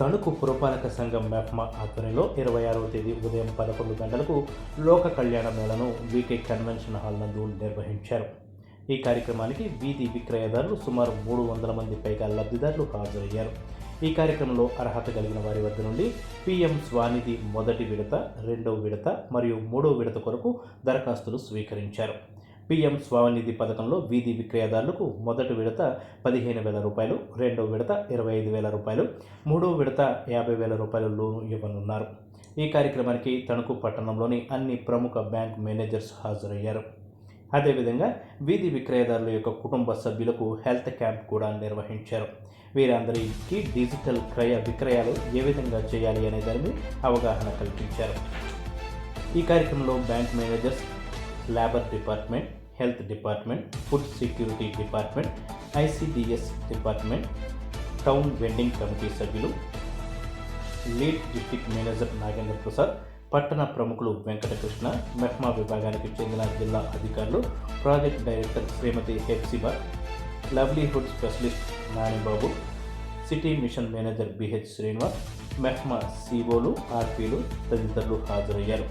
తణుకు పురపాలక సంఘం మెఫ్మా ఆధ్వర్యంలో ఇరవై ఆరవ తేదీ ఉదయం పదకొండు గంటలకు లోక కళ్యాణ మేళను వీకే కన్వెన్షన్ హాల్ నందు నిర్వహించారు. ఈ కార్యక్రమానికి వీధి విక్రయదారులు సుమారు మూడు వందల మంది పైగా లబ్ధిదారులు హాజరయ్యారు. ఈ కార్యక్రమంలో అర్హత కలిగిన వారి వద్ద నుండి పిఎం స్వానిధి మొదటి విడత రెండవ విడత మరియు మూడవ విడత కొరకు దరఖాస్తులు స్వీకరించారు. పిఎం స్వామినిధి పథకంలో వీధి విక్రయదారులకు మొదటి విడత పదిహేను వేల రూపాయలు రెండవ విడత ఇరవై ఐదు వేల రూపాయలు మూడవ విడత యాభై వేల రూపాయలు లోను ఇవ్వనున్నారు. ఈ కార్యక్రమానికి తణుకు పట్టణంలోని అన్ని ప్రముఖ బ్యాంక్ మేనేజర్స్ హాజరయ్యారు. అదేవిధంగా వీధి విక్రయదారుల యొక్క కుటుంబ సభ్యులకు హెల్త్ క్యాంప్ కూడా నిర్వహించారు. వీరందరికీ డిజిటల్ క్రయ విక్రయాలు ఏ విధంగా చేయాలి అనే దానిని అవగాహన కల్పించారు. ఈ కార్యక్రమంలో bank managers labour department health department food security department ICDS department town vending committee సభ్యులు lead district manager Nagendra Prasad పట్టణ ప్రముఖులు వెంకటకృష్ణ మెహ్మా విభాగానికి చెందిన జిల్లా అధికారులు project director Shrimati Hepsiba livelihood specialist Nanibabu city mission manager BH Srinivas మెహ్మా సిఓలు ఆర్పీలు తదితరులు హాజరయ్యారు.